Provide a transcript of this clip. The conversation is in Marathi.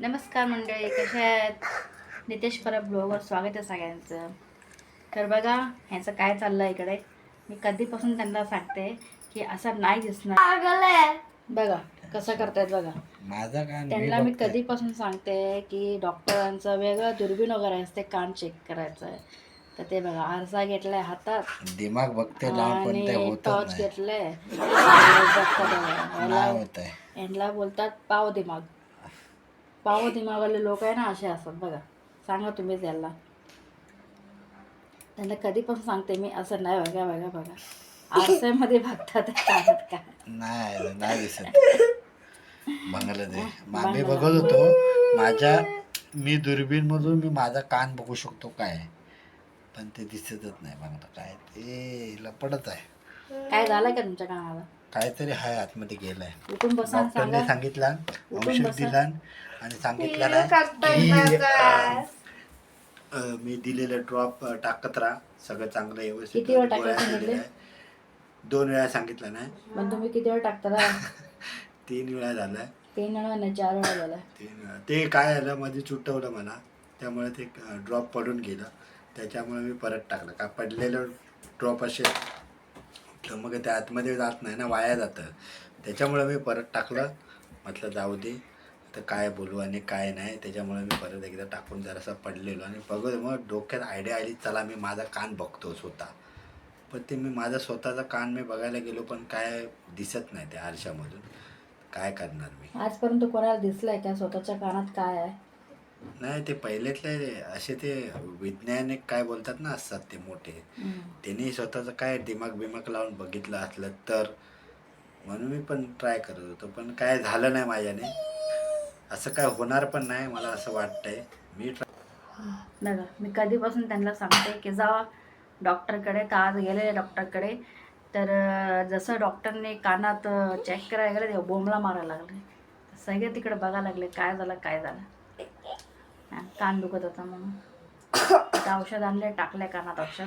नमस्कार मंडळी कशा आहेत? नितेश परब ब्लॉगवर स्वागत आहे सगळ्यांचं. तर बघा ह्याचं काय चाललं आहे इकडे? मी कधीपासून त्यांना सांगते की असं नाही दिसणार. बघा कसं करतायत बघा. त्यांना मी. कधीपासून सांगते की डॉक्टरांचं वेगळं दुर्बीण वगैरे असते कान चेक करायचं आहे तर ते बघा आरसा घेतलाय हातात दिमाग बघते आणि टॉर्च घेतलंय. यांना बोलतात पाव दिमाग. पाव दिमागवाले लोक आहे ना असे असतात बघा. सांगा तुम्हीच यांना त्यांना कधीपासून सांगते मी असं नाही बघा बघा बघा. आरशामध्ये बघतात नाही नाही दिसत. बघायला ते आम्ही बघत होतो माझ्या मी दुर्बीण मधून मी माझा कान बघू शकतो काय? पण ते दिसतच नाही बघा काय ते लपडच आहे. काय झालं का तुमच्या कानाला? काहीतरी आहे आतमध्ये गेलाय. उठून बसा आणि डॉक्टरने सांगा. सांगितलं औषध. दिलं आणि सांगितलं ना की अं, मी दिलेलं ड्रॉप टाकत राहा. सगळं चांगलं व्यवस्थित किती वेळ गोळ्या टाकायचं दिलेल्या म्हटले? आहे. दोन वेळा सांगितलं ना. पण तुम्ही किती वेळ टाकता? तीन वेळा झालं. तीन वेळा नाही चार वेळा झाला. तीन वेळा. ते काय झालं मध्ये चुटवलं मला. त्यामुळे ते ड्रॉप पडून गेलं. त्याच्यामुळे मी परत टाकलं. का पडलेलं ड्रॉप असे तर मग ते आतमध्ये जात नाही ना वाया जातं. त्याच्यामुळे मी परत टाकलं. म्हटलं जाऊ दे. तर काय बोलू आणि काय नाही. त्याच्यामुळे मी परत एकदा टाकून जरासा पडलेलो आणि बघत मग डोक्यात आयडिया आली चला मी माझा कान बघतो स्वतः. पण ते मी माझा स्वतःचा कान मी बघायला गेलो पण काय दिसत नाही त्या आरशामधून. काय करणार मी? आजपर्यंत कोणाला दिसलंय का स्वतःच्या कानात काय आहे? नाही ते पहिल्यातले असे ते वैज्ञानिक काय बोलतात ना असतात ते मोठे. त्यांनी स्वतःचं काय दिमाग बिमाग लावून बघितलं असलं तर म्हणून मी पण ट्राय करत होतो. पण काय झालं नाही माझ्याने. असं काय होणार पण नाही मला असं वाटतंय. मी ट्राय बघा मी कधीपासून त्यांना सांगते की जा डॉक्टरकडे तर आज गेले डॉक्टरकडे. तर जसं डॉक्टरने कानात चेक करायला गेले ते बोंबला मारायला लागले. सगळे तिकडे बघायला लागले काय झालं काय झालं. कान दुखत होता म्हणून. औषध आणलं टाकले कानात औषध.